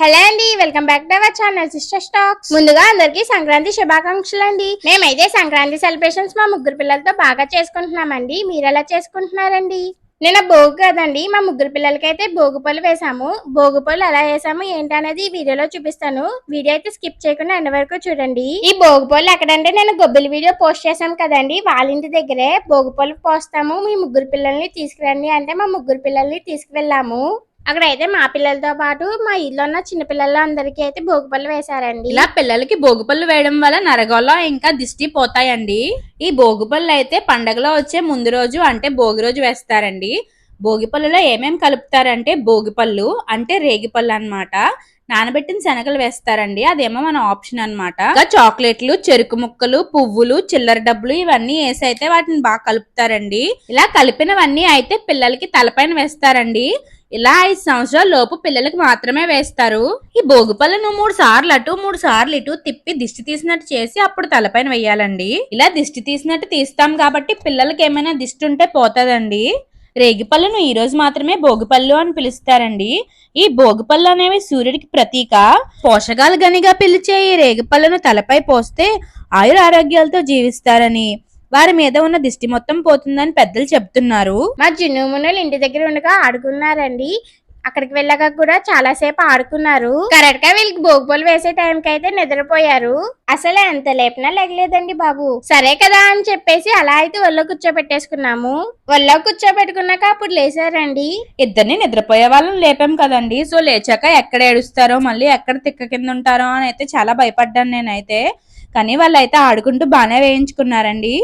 Hello అండి welcome back to our channel sister stocks ముందుగా అందరికీ సంక్రాంతి శుభాకాంక్షలు అండి. మేమైతే సంక్రాంతి సెలబ్రేషన్స్ మా ముగ్గురు పిల్లలతో బాగా చేసుకుంటున్నామండి. మీరు ఎలా చేసుకుంటున్నారండి? నిన్న భోగి కదండి మా ముగ్గురు పిల్లలకైతే భోగి పళ్ళు వేసాము. భోగి పళ్ళు ఎలా వేసాము ఏంటనేది ఈ వీడియోలో చూపిస్తాను. వీడియో అయితే స్కిప్ చేయకుండా ఎండ వరకు చూడండి. ఈ భోగి పళ్ళు ఎక్కడంటే నేను గొబ్బిలి వీడియో పోస్ట్ చేశాం కదండి. వాళ్ళ ఇంటి దగ్గరే భోగి పళ్ళు పోస్తాము. మీ ముగ్గురు పిల్లల్ని తీసుకురండి అంటే మా ముగ్గురు పిల్లల్ని తీసుకువెళ్ళాము. అక్కడ అయితే మా పిల్లలతో పాటు మా ఇల్లు ఉన్న చిన్న పిల్లలు అందరికీ అయితే భోగిపళ్ళు వేశారండి. ఇలా పిల్లలకి భోగిపళ్ళు వేయడం వల్ల నరగోళ ఇంకా దిష్టి పోతాయండి. ఈ భోగిపళ్ళు అయితే పండగలో వచ్చే ముందు రోజు అంటే భోగి రోజు వేస్తారండి. భోగిపళ్ళులో ఏమేం కలుపుతారంటే భోగిపళ్ళు అంటే రేగిపళ్ళు అన్నమాట. నానబెట్టిన శనగలు వేస్తారండి. అదేమో మన ఆప్షన్ అన్నమాట. ఇంకా చాక్లెట్లు చెరుకు ముక్కలు పువ్వులు చిల్లర డబ్బులు ఇవన్నీ వేసి అయితే వాటిని బాగా కలుపుతారండి. ఇలా కలిపినవన్నీ అయితే పిల్లలకి తలపైన వేస్తారండి. ఇలా ఐదు సంవత్సరాల లోపు పిల్లలకు మాత్రమే వేస్తారు. ఈ భోగిపళ్ళను మూడు సార్లు అటు మూడు సార్లు ఇటు తిప్పి దిష్టి తీసినట్టు చేసి అప్పుడు తలపైన వేయాలండి. ఇలా దిష్టి తీసినట్టు తీస్తాం కాబట్టి పిల్లలకి ఏమైనా దిష్టి ఉంటే పోతుందండి. రేగిపళ్ళను ఈ రోజు మాత్రమే భోగిపళ్ళు అని పిలుస్తారండి. ఈ భోగిపళ్ళు అనేవి సూర్యుడికి ప్రతీక. పోషకాలు గనిగా పిలిచే ఈ రేగిపళ్ళను తలపై పోస్తే ఆయుర ఆరోగ్యాలతో జీవిస్తారని. వారి మీద ఉన్న దిష్టి మొత్తం పోతుందని పెద్దలు చెప్తున్నారు. మా చిన్న మునులు ఇంటి దగ్గర ఉండగా ఆడుకున్నారండి. అక్కడికి వెళ్ళాక కూడా చాలా సేపు ఆడుకున్నారు. కరెక్ట్గా వీళ్ళకి భోగిపళ్ళు వేసే టైంకి అయితే నిద్రపోయారు. అసలు ఎంత లేపినా లేగలేదండి బాబు. సరే కదా అని చెప్పేసి అలా అయితే ఒళ్ళో కూర్చోబెట్టేసుకున్నాము. ఒళ్ళో కూర్చోబెట్టుకున్నాక అప్పుడు లేసారండి ఇద్దరిని నిద్రపోయే వాళ్ళని లేపాం కదండి. సో లేచాక ఎక్కడ ఏడుస్తారో మళ్ళీ ఎక్కడ తిక్క కింద ఉంటారో అని అయితే చాలా భయపడ్డాను నేనైతే. కానీ వాళ్ళు అయితే ఆడుకుంటూ బాగానే వేయించుకున్నారండి.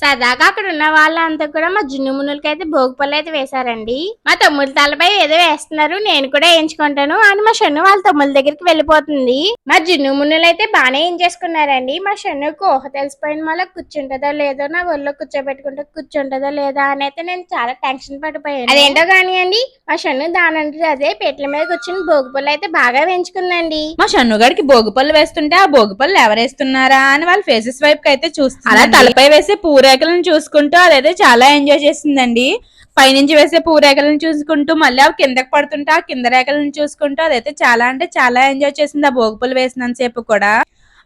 సరదాగా అక్కడ ఉన్న వాళ్ళంతా కూడా మా జున్ను మునులకి అయితే భోగిపళ్ళు అయితే వేశారండి. మా తమ్ముడు తలపై ఏదో వేస్తున్నారు నేను కూడా వేయించుకుంటాను అని మా షన్ను వాళ్ళ తమ్ముల దగ్గరికి వెళ్ళిపోతుంది. మా జున్ను మునులు అయితే బాగానే ఏం చేసుకున్నారండి మా షన్నుకు ఊహ తెలిసిపోయిన వల్ల కూర్చుంటుందో లేదో నా ఒళ్ళో కూర్చోబెట్టుకుంటే కూర్చుంటుందో లేదా అని అయితే నేను చాలా టెన్షన్ పడిపోయాను. అదేంటో కానివ్వండి మా షన్ను దానంటే అదే పీటల మీద కూర్చుని భోగిపళ్ళు అయితే బాగా వేయించుకుందండి. మా షన్నుగాడికి భోగిపళ్ళు వేస్తుంటే ఆ భోగిపళ్ళు ఎవరేస్తున్నారా అని వాళ్ళ ఫేసెస్ వైపు అయితే చూస్తారు అలా తలపై వేసే పూరేకలను చూసుకుంటూ అదైతే చాలా ఎంజాయ్ చేసిందండి. పైనుంచి వేసే పూరేకలను చూసుకుంటూ మళ్ళీ అవి కిందకి పడుతుంటే ఆ కింద రేఖలను చూసుకుంటూ అదైతే చాలా అంటే చాలా ఎంజాయ్ చేసింది. ఆ భోగిపళ్ళు వేసినంతసేపు కూడా.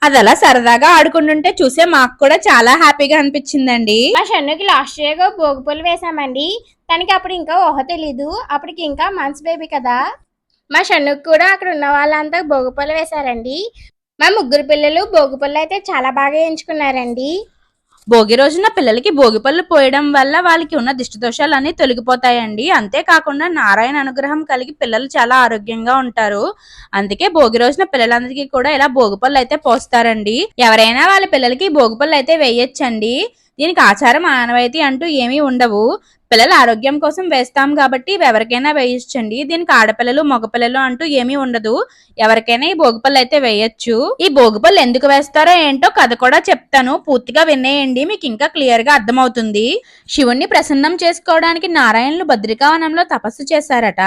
అది అలా సరదాగా ఆడుకుంటుంటే చూసే మాకు కూడా చాలా హ్యాపీగా అనిపించిందండి. మా షన్నుకి లాస్ట్ ఇయర్గా భోగిపళ్ళు వేసామండి. తనకి అప్పుడు ఇంకా ఊహ తెలీదు. అప్పటికి ఇంకా మంత్స్ బేబీ కదా. మా షన్నుకి కూడా అక్కడ ఉన్న వాళ్ళంతా భోగిపళ్ళు వేశారండి. మా ముగ్గురు పిల్లలు భోగిపళ్ళు అయితే చాలా బాగా ఎంచుకున్నారండి. భోగి రోజున పిల్లలకి భోగిపళ్ళు పోయడం వల్ల వాళ్ళకి ఉన్న దిష్టి దోషాలన్నీ తొలగిపోతాయండి. అంతేకాకుండా నారాయణ అనుగ్రహం కలిగి పిల్లలు చాలా ఆరోగ్యంగా ఉంటారు. అందుకే భోగి రోజున పిల్లలందరికీ కూడా ఇలా భోగిపళ్ళు అయితే పోస్తారండి. ఎవరైనా వాళ్ళ పిల్లలకి భోగిపళ్ళు అయితే వేయొచ్చండి. దీనికి ఆచారం ఆనవాయితీ అంటూ ఏమీ ఉండవు. పిల్లల ఆరోగ్యం కోసం వేస్తాం కాబట్టి ఎవరికైనా వేయించండి. దీనికి ఆడపిల్లలు మగపిల్లలు అంటూ ఏమీ ఉండదు. ఎవరికైనా ఈ భోగిపళ్ళు అయితే వేయచ్చు. ఈ భోగిపళ్ళు ఎందుకు వేస్తారో ఏంటో కథ కూడా చెప్తాను. పూర్తిగా వినేయండి మీకు ఇంకా క్లియర్గా అర్థమవుతుంది. శివుణ్ణి ప్రసన్నం చేసుకోవడానికి నారాయణులు భద్రికావనంలో తపస్సు చేశారట.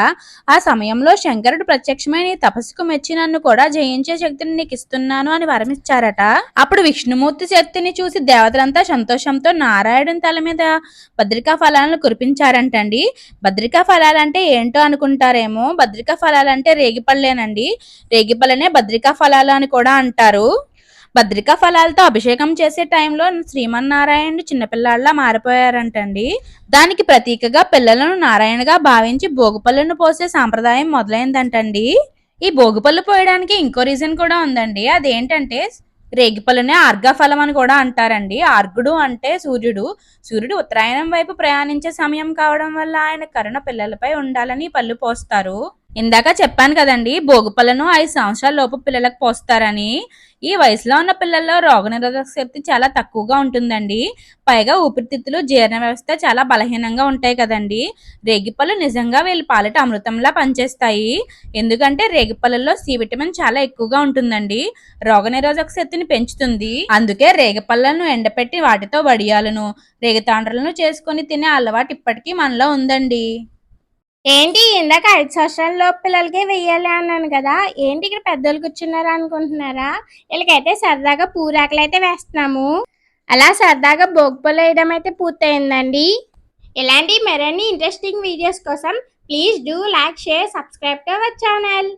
ఆ సమయంలో శంకరుడు ప్రత్యక్షమైన ఈ తపస్సుకు మెచ్చి నన్ను కూడా జయించే శక్తిని నీకు ఇస్తున్నాను అని వరమిచ్చారట. అప్పుడు విష్ణుమూర్తి శక్తిని చూసి దేవతలంతా సంతోషంతో నారాయణుని తల మీద భద్రికా ఫలాలను కురిపించారంటండి. భద్రికా ఫలాలంటే ఏంటో అనుకుంటారేమో. భద్రికా ఫలాలంటే రేగిపళ్ళేనండి. రేగిపళ్ళనే భద్రికా ఫలాలు అని కూడా అంటారు. భద్రికా ఫలాలతో అభిషేకం చేసే టైంలో శ్రీమన్నారాయణుడు చిన్నపిల్లాళ్ళ మారిపోయారంటండి. దానికి ప్రతీకగా పిల్లలను నారాయణగా భావించి భోగిపళ్ళను పోసే సాంప్రదాయం మొదలైందంటండి. ఈ భోగిపళ్ళు పోయడానికి ఇంకో రీజన్ కూడా ఉందండి. అదేంటంటే రేగిపళ్ళనే అర్ఘఫలం అని కూడా అంటారండి. ఆర్గుడు అంటే సూర్యుడు. సూర్యుడు ఉత్తరాయణం వైపు ప్రయాణించే సమయం కావడం వల్ల ఆయన కరుణ పిల్లలపై ఉండాలని పళ్ళు పోస్తారు. ఇందాక చెప్పాను కదండి భోగిపళ్ళను ఐదు సంవత్సరాల లోపు పిల్లలకు పోస్తారని. ఈ వయసులో ఉన్న పిల్లల్లో రోగనిరోధక శక్తి చాలా తక్కువగా ఉంటుందండి. పైగా ఊపిరితిత్తులు జీర్ణ వ్యవస్థ చాలా బలహీనంగా ఉంటాయి కదండి. రేగిపళ్ళు నిజంగా వీళ్ళ పాలిట అమృతంలా పనిచేస్తాయి. ఎందుకంటే రేగిపళ్ళలో సి విటమిన్ చాలా ఎక్కువగా ఉంటుందండి. రోగనిరోధక శక్తిని పెంచుతుంది. అందుకే రేగిపళ్ళను ఎండపెట్టి వాటితో వడియాలను రేగితాండ్రలను చేసుకొని తినే అలవాటు ఇప్పటికీ మనలో ఉందండి. ఏంటి ఇందాక ఐదు సంవత్సరాల లోపు పిల్లలకే వెయ్యాలి అన్నాను కదా ఏంటి ఇక్కడ పెద్దలు కూర్చున్నారా అనుకుంటున్నారా? వీళ్ళకైతే సరదాగా పూరాకులు అయితే వేస్తున్నాము. అలా సరదాగా భోగిపళ్ళు వేయడం అయితే పూర్తయిందండి. ఇలాంటి మరిన్ని ఇంట్రెస్టింగ్ వీడియోస్ కోసం please do like share subscribe to our channel